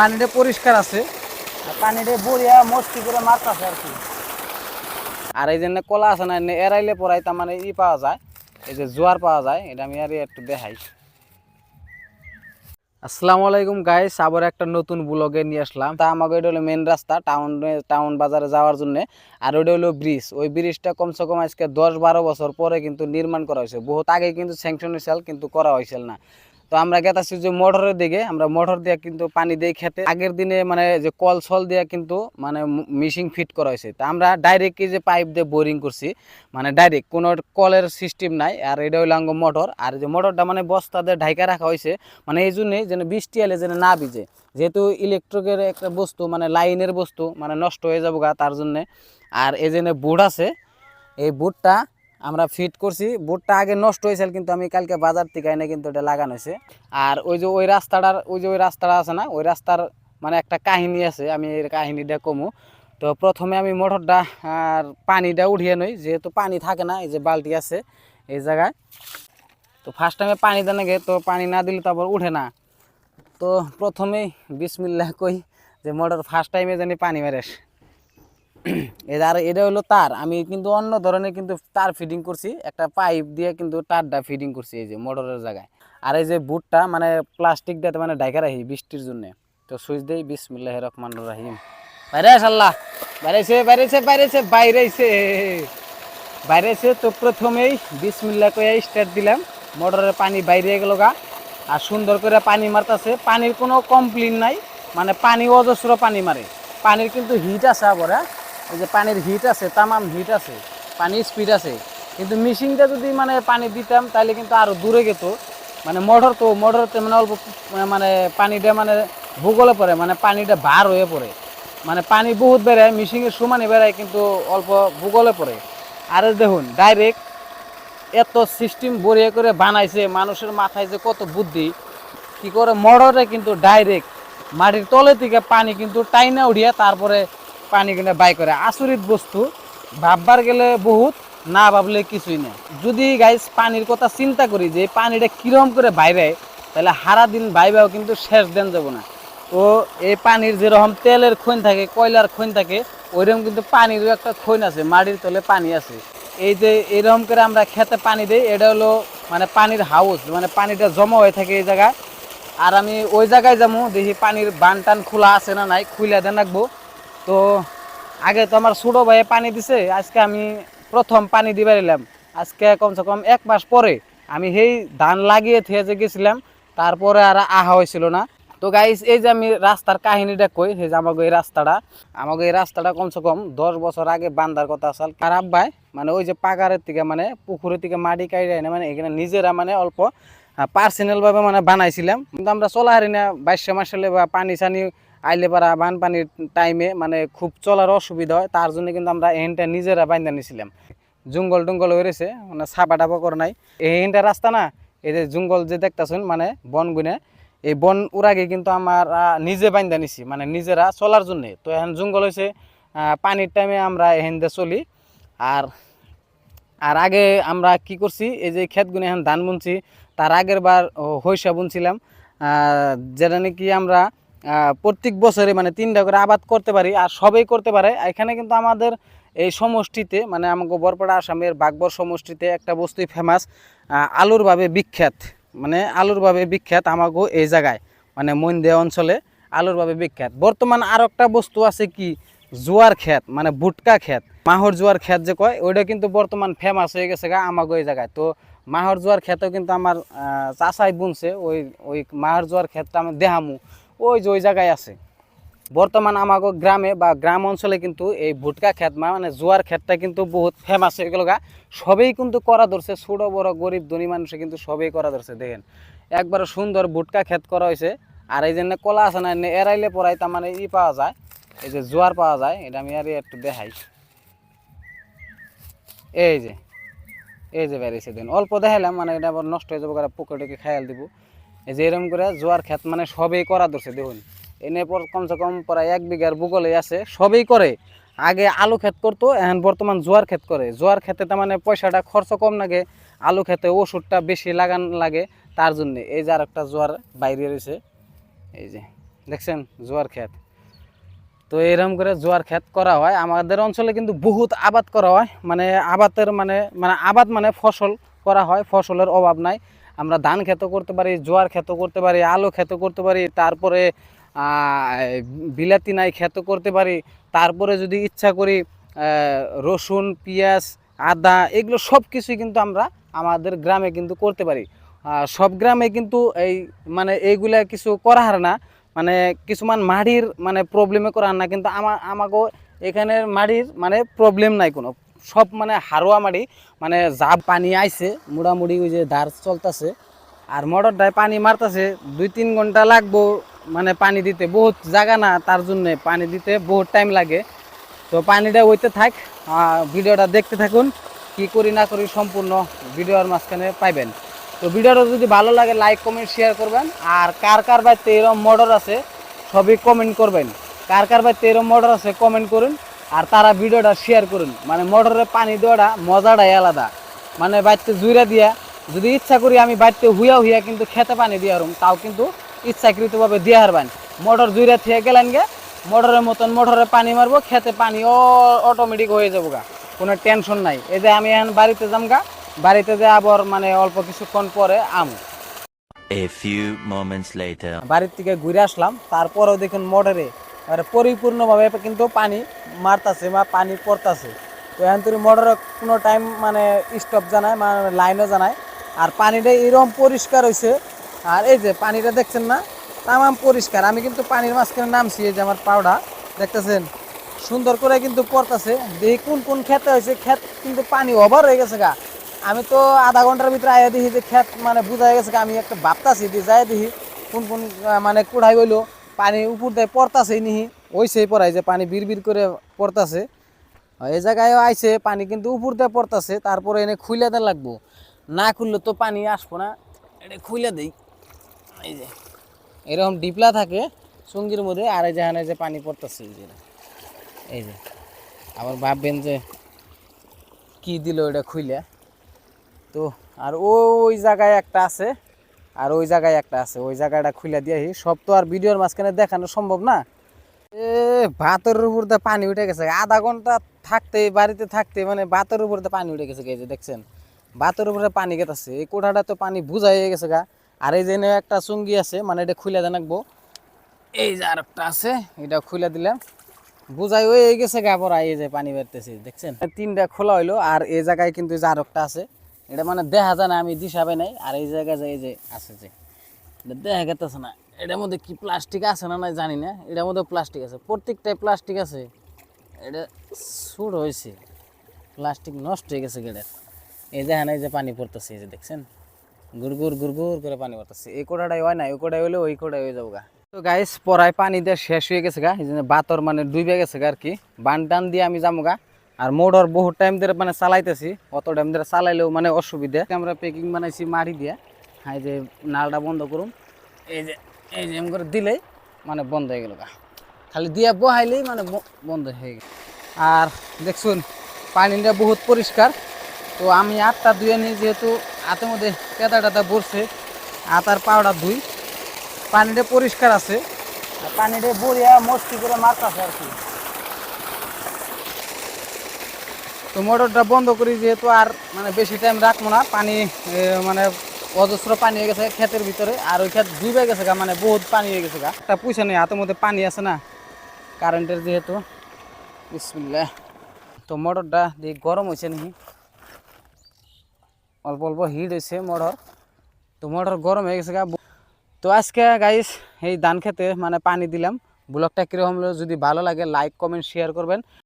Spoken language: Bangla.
পানিটা পরিষ্কার আছে। আর পানিটা বড়িয়া মস্তি করে মারতাছে আর কি। আর এই জন্য কলা আছে না এনে এড়াইলে পড়াই তার মানে ই পাওয়া যায়। এই যে জোয়ার পাওয়া যায় এটা আমি আর একটু দেখাই। আসসালামু আলাইকুম গাইস আবার একটা নতুন ব্লগে নিয়ে আসলাম। তা আমাকে এটা হলো মেন রাস্তা টাউন টাউন বাজারে যাওয়ার জন্য। আর ওটা হলো ব্রিজ ওই ব্রিজটা কমসে কম আজকে দশ বারো বছর পরে কিন্তু নির্মাণ করা হয়েছে। বহুত আগে কিন্তু স্যাংশন হয়েছিল কিন্তু করা হয়েছিল না। তো আমরা গেতাছি যে মোটরের দিকে, আমরা মোটর দিয়ে কিন্তু পানি দিয়ে খেতে, আগের দিনে মানে যে কল সল দিয়ে কিন্তু মানে মিশিং ফিট করা হয়েছে। তা আমরা ডাইরেক্ট যে পাইপ দিয়ে বোরিং করছি মানে ডাইরেক্ট কোনো কলের সিস্টেম নাই, আর এটা হইল আঙ্গ মোটর। আর যে মোটরটা মানে বস্তা দিয়ে ঢাইকা রাখা হয়েছে মানে এই জন্যই যেন বৃষ্টি এলে যেন না ভিজে। যেহেতু ইলেকট্রিকের একটা বস্তু মানে লাইনের বস্তু মানে নষ্ট হয়ে যাব গা তার জন্যে। আর এই জন্য বুট আছে, এই বুটটা আমরা ফিট করছি। বুটটা আগে নষ্ট হয়েছিল কিন্তু আমি কালকে বাজার থেকে এনে কিন্তু এটা লাগানো হয়েছে। আর ওই যে ওই রাস্তাটার, ওই যে ওই রাস্তাটা আছে না, ওই রাস্তার মানে একটা কাহিনী আছে, আমি এই কাহিনীটা কমু। তো প্রথমে আমি মোটরটা আর পানিটা উঠিয়ে নই, যেহেতু পানি থাকে না, এই যে বালতি আছে এই জায়গায়। তো ফার্স্ট টাইমে পানি দেন গে তো পানি না দিলে তারপর উঠে না। তো প্রথমেই বিসমিল্লাহ কই যে মোটর ফার্স্ট টাইমে জানি পানি মেরে। এটা এটা হলো তার। আমি কিন্তু অন্য ধরনের কিন্তু তার ফিডিং করছি। একটা পাইপ দিয়ে কিন্তু তারটা ফিডিং করছি এই যে মোটরের জায়গায়। আর এই যে বুটটা মানে প্লাস্টিক দিয়ে মানে ডাইকা রাখি বৃষ্টির জন্য। তো সুইচ দেই, বিসমিল্লাহ রহমান রাহিম। বাইরে আল্লাহ বাইরেছে বাইরেছে বাইরেছে বাইরেছে। বাইরেছে তো প্রথমেই বিসমিল্লাহ কয়ে স্টার্ট দিলাম। মোটরের পানি বাইরে গেল গা। আর সুন্দর করে পানি মারতাছে। পানির কোনো কমপ্লেন নাই। মানে পানি অজস্র পানি মারে। পানির কিন্তু হিট আছে আবার হ্যাঁ? এই যে পানির হিট আছে, তামাম হিট আছে, পানির স্পিড আছে, কিন্তু মেশিনটা যদি মানে পানি দিতাম তাহলে কিন্তু আরও দূরে গেত। মানে মোটর তো মোটরতে মানে অল্প মানে পানিটা মানে ভূগোলে পড়ে মানে পানিটা বার হয়ে পড়ে। মানে পানি বহুত বেড়ায় মিশিংয়ের সমানে বেড়ায়, কিন্তু অল্প ভূগোলে পড়ে। আর দেখুন ডাইরেক্ট এত সিস্টেম বড়িয়ে করে বানাইছে, মানুষের মাথায় যে কত বুদ্ধি। কি করে? মোটরে কিন্তু ডাইরেক্ট মাটির তলে থেকে পানি কিন্তু টাইনা উঠিয়ে তারপরে পানি কিনে বাই করে। আচরিত বস্তু, ভাববার গেলে বহুত, না ভাবলে কিছুই না যদি গাইস পানির কথা চিন্তা করি যে পানিটা কিরম করে বাইরে, তাহলে হারা দিন বাইবেও কিন্তু শেষ দেন যাব না। তো এই পানির যেরকম তেলের খৈন থাকে, কয়লার খৈন থাকে, ওইরকম কিন্তু পানিরও একটা খৈন আছে, মাটির তলে পানি আছে। এই যে এরকম করে আমরা খেতে পানি দিই, এটা হলো মানে পানির হাউস মানে পানিটা জমা হয়ে থাকে এই জায়গায়। আর আমি ওই জায়গায় যাব, দেখি পানির বান টান খোলা আছে না নাই খুলে দেন রাখব। তো আগে তো আমার ছোটো ভাইয়ে পানি দিছে, আজকে আমি প্রথম পানি দিবার এলাম। আজকে কমসে কম এক মাস পরে আমি সেই ধান লাগিয়ে থেকে যে গেছিলাম, তারপরে আর আহা হয়েছিল না। তো গাইস এই যে আমি রাস্তার কাহিনীটা কই সেই যে আমাকে এই রাস্তাটা আমাকে এই রাস্তাটা কমসে কম দশ বছর আগে বান্ধার কথা আসল আর ভাই মানে ওই যে পাকারের থেকে মানে পুকুরের থেকে মাটি কাইড়ে এনে মানে এখানে নিজেরা মানে অল্প পার্সোনাল ভাবে মানে বানাইছিলাম। কিন্তু আমরা চলা হারি না, বাইশে মাসালে বা পানি সানি আইলে পারা বানপানির টাইমে মানে খুব চলার অসুবিধা হয়, তার জন্য কিন্তু আমরা এহেনটা নিজেরা বাইন্দা নিছিলাম। জঙ্গল টঙ্গল হয়ে রয়েছে মানে সাপা টাপা করে নাই। এহেনটা রাস্তা না, এই যে জঙ্গল যে দেখতেছেন মানে বন গুনে, এই বন উড়াগে কিন্তু আমার নিজে বাইন্দা নিছি মানে নিজেরা চলার জন্য। তো এখন জঙ্গল হয়েছে পানির টাইমে আমরা এহেন দিয়ে চলি। আর আর আগে আমরা কি করছি, এই যে ক্ষেতগুলো এখন ধান বুনছি, তার আগের বার হইসা বুনছিলাম। যেটা নাকি আমরা প্রত্যেক বছরে মানে তিনটা করে আবাদ করতে পারি আর সবাই করতে পারে। এখানে কিন্তু আমাদের এই সমষ্টিতে মানে আমাকে বরপাড়া আসামের বাগবর সমষ্টিতে একটা বস্তুই ফেমাস আলুর ভাবে বিখ্যাত। মানে আলুর ভাবে বিখ্যাত আমাকে এই জায়গায় মানে মন্দে অঞ্চলে আলুর ভাবে বিখ্যাত। বর্তমান আর একটা বস্তু আছে কি? জোয়ার ক্ষেত মানে ভুটকা ক্ষেত। মাহর জোয়ার ক্ষেত যে কয়, ওইটা কিন্তু বর্তমান ফেমাস হয়ে গেছে গা আমাকে এই জায়গায়। তো মাহর জোয়ার ক্ষেতেও কিন্তু আমার চাচাই বুনছে, ওই ওই মাহর জোয়ার ক্ষেতটা আমি দেহামু ওই যে ওই জায়গায় আছে। বর্তমান আমাকে গ্রামে বা গ্রাম অঞ্চলে কিন্তু এই ভুটকা খেত মানে জোয়ার খেতটা কিন্তু বহুত ফেমাস হয়ে গেল গা। সবেই কিন্তু করা ধরছে, ছোট, বড়, গরিব, ধনী মানুষে কিন্তু সবেই করা ধরছে, দেখেন। একবার সুন্দর ভুটকা খেত করা হয়েছে। আর এই জন্য কলা আছে না এনে এড়াইলে পড়াই তার মানে ই পাওয়া যায়। এই যে জোয়ার পাওয়া যায়, এটা আমি আর একটু দেখাই। এই যে এই যে বেরিয়েছে দিন অল্প দেখাইলাম মানে এটা আবার নষ্ট হয়ে যাব কারণ পুকুরটাকে খেয়াল দিব। এই যে এরকম করে জোয়ার ক্ষেত মানে সবেই করা ধরছে, দেখুন। এনে পর কমসে কম প্রায় এক বিঘার ভূগোলে আছে, সবেই করে। আগে আলু ক্ষেত করতো, এখন বর্তমান জোয়ার ক্ষেত করে। জোয়ার ক্ষেতে তার মানে পয়সাটা খরচ কম লাগে, আলু খেতে ওষুধটা বেশি লাগান লাগে, তার জন্য। এই যে আর একটা জোয়ার বাইরে রয়েছে, এই যে, দেখছেন? জোয়ার ক্ষেত। তো এরকম করে জোয়ার ক্ষেত করা হয়। আমাদের অঞ্চলে কিন্তু বহুত আবাদ করা হয়। মানে আবাদের মানে মানে আবাদ মানে ফসল করা হয়, ফসলের অভাব নাই। আমরা ধান ক্ষেত করতে পারি, জোয়ার ক্ষেত করতে পারি, আলু ক্ষেত করতে পারি, তারপরে বিলাতি নাই ক্ষেত করতে পারি, তারপরে যদি ইচ্ছা করি রসুন, পেঁয়াজ, আদা, এগুলো সব কিছুই কিন্তু আমরা আমাদের গ্রামে কিন্তু করতে পারি। সব গ্রামে কিন্তু এই মানে এইগুলা কিছু করা হার না মানে কিছুমান মাটির মানে প্রবলেমে করা না, কিন্তু আমা, আমাকেও এখানের মাটির মানে প্রবলেম নাই কোনো। সব মানে হারোয়া মারি মানে যা পানি আইছে মোটামুটি ওই যে ধার চলতেছে, আর মোটরটায় পানি মারতেছে দুই তিন ঘণ্টা লাগবো মানে পানি দিতে। বহুত জায়গা না তার জন্য পানি দিতে বহুত টাইম লাগে। তো পানিটা ওইতে থাক ভিডিওটা দেখতে থাকুন, কি করি না করি সম্পূর্ণ ভিডিওর মাঝখানে পাইবেন। তো ভিডিওটা যদি ভালো লাগে লাইক কমেন্ট শেয়ার করবেন। আর কার কার বাড়িতে এরকম মোটর আছে, সবই কমেন্ট করবেন। কার কার বাড়িতে এরকম মোটর আছে কমেন্ট করুন। আর তারা ভিডিওটা শেয়ার করুন। মানে মোটরে পানি দেওয়াটা মজাটাই আলাদা। মানে বাড়িতে জুইরা দিয়া যদি ইচ্ছা করি আমি বাড়িতে হুইয়া হুইয়া কিন্তু খেতে পানি দিয়ে হারুম তাও কিন্তু ইচ্ছাকৃতভাবে দিয়ে হারবেন। মোটর জুইরা থেকে গেলেন গে মোটরের মতন মোটরে পানি মারবো খেতে পানি ও অটোমেটিক হয়ে যাব গা। কোনো টেনশন নাই। এই যে আমি এখন বাড়িতে যাম গা বাড়িতে যে আবার মানে অল্প কিছুক্ষণ পরে আমু। A few moments later. বাড়ির থেকে ঘুরে আসলাম তারপরেও দেখুন মোটরে এবারে পরিপূর্ণভাবে কিন্তু পানি মারতাছে বা পানি পড়তাছে। তো এখন তুমি মোটরে কোনো টাইম মানে স্টপ জানায় মানে লাইনও জানায়। আর পানিটা এরকম পরিষ্কার হয়েছে আর এই যে পানিটা দেখছেন না, তামাম পরিষ্কার। আমি কিন্তু পানির মাঝখানে নামছি, এই যে আমার পাউডা দেখতেছেন? সুন্দর করে কিন্তু পড়তাছে। দেখি কোন কোন খেতে হয়েছে ক্ষেত কিন্তু পানি ওভার হয়ে গেছে গা। আমি তো আধা ঘণ্টার ভিতরে আয়া দেখি যে ক্ষেত মানে বুঝা গেছে আমি একটা ভাবতাছি দিয়ে যাই দেখি কোন কোন মানে কুড়াই হইল। পানি উপর দিয়ে পড়তাছে নিহি। ওই সেই পড়াই যে পানি বিড় করে পড়তাছে। এই জায়গায় আইছে, পানি কিন্তু উপর দিয়ে পড়তাছে, তারপরে এনে খুইলে দেন লাগবো। না খুললে তো পানি আসব না এটা খুইলে দেই। এই যে, এরকম ডিপলা থাকে সঙ্গীর মধ্যে, আর এই যেখানে যে পানি পড়তেছে, এই যে এই যে। আবার ভাববেন যে কি দিল এটা খুইলে। তো, আর ওই জায়গায় একটা আছে আর ওই জায়গায় একটা আছে, ওই জায়গাটা খুলে দিয়ে সব তো আর ভিডিওর মাঝখানে দেখানো সম্ভব না। এ, ভাতের উপর দিয়ে পানি উঠে গেছে। আধা ঘণ্টা থাকতে বাড়িতে থাকতে মানে ভাতের উপর দিয়ে পানি উঠে গেছে এই দেখছেন। ভাতের উপরে পানি গেতাছে। এই কোঠাটা তো পানি বুঝাই হয়ে গেছে গা। আর এই যে একটা চুঙ্গি আছে মানে এটা খুলে দেন রাখব এই যে আরেকটা আছে, এটা খুলে দিলাম। বুঝাই হয়ে গেছে গা পরা এই যে পানি বেরতেছে, দেখছেন? তিনটা খোলা হইল, আর এই জায়গায় কিন্তু এই যে আরেকটা আছে। এটা মানে দেখা যায় না, আমি দিশাবে নাই, আর এই জায়গায় যে এই যে আছে যে, এটা দেখা গেতেছে না। এটার মধ্যে কি প্লাস্টিক আছে না নাই জানি না, এটার মধ্যে প্লাস্টিক আছে। প্রত্যেকটাই প্লাস্টিক আছে। এটা সুর হয়েছে প্লাস্টিক নষ্ট হয়ে গেছে গেটের। এই দেখেন, এই যে পানি পড়তেছে, এই যে দেখছেন? গুড়গুড় গুড়গুড় করে পানি পড়তেছে। এই কোটাটাই হয় না ওই কোটাই হলে ওই কোটাই হয়ে যাব গা তো গাইস পরায় পানি দিয়ে শেষ হয়ে গেছে গা, এই জন্য বাতর মানে ডুবে গেছে গা আর কি। বান টান দিয়ে আমি যাব গা আর মোটর বহুত টাইম ধরে মানে চালাইতেছি, অত টাইম ধরে চালাইলেও মানে অসুবিধা। আমরা প্যাকিং বানাইছি মারি দিয়ে হ্যাঁ যে নালটা বন্ধ করুন এই যে এই যে এম করে দিলেই মানে বন্ধ হয়ে গেল খালি দিয়ে বহাইলেই মানে বন্ধ হয়ে গেল। আর দেখছুন, পানিটা বহুত পরিষ্কার। তো আমি আটটা ধুয়ে নিই, যেহেতু হাতের মধ্যে পেতা টাতা পড়ছে আতার পাউডার ধুই। পানিটা পরিষ্কার আছে। পানিটা বড়িয়া মস্তি করে মারতেছে আর কি। তো মোটরটা বন্ধ করি যেহেতু আর মানে বেশি টাইম রাখব না। পানি মানে অজস্র পানি হয়ে গেছে ক্ষেতের ভিতরে। আর ওই ক্ষেত ডুবে গেছে গা মানে বহুত পানি হয়ে গেছে গা। একটা পয়সা নেই, হাতের মধ্যে পানি আছে না কারেন্টের যেহেতু। বিসমিল্লাহ। তো মোটরটা দিয়ে গরম হয়েছে নাকি? অল্প অল্প হিট হয়েছে মোটর। তো মোটর গরম হয়ে গেছে গা। তো আজকে গাইস এই ধান খেতে মানে পানি দিলাম। ব্লগটা কীরকম হলো যদি ভালো লাগে লাইক কমেন্ট শেয়ার করবেন।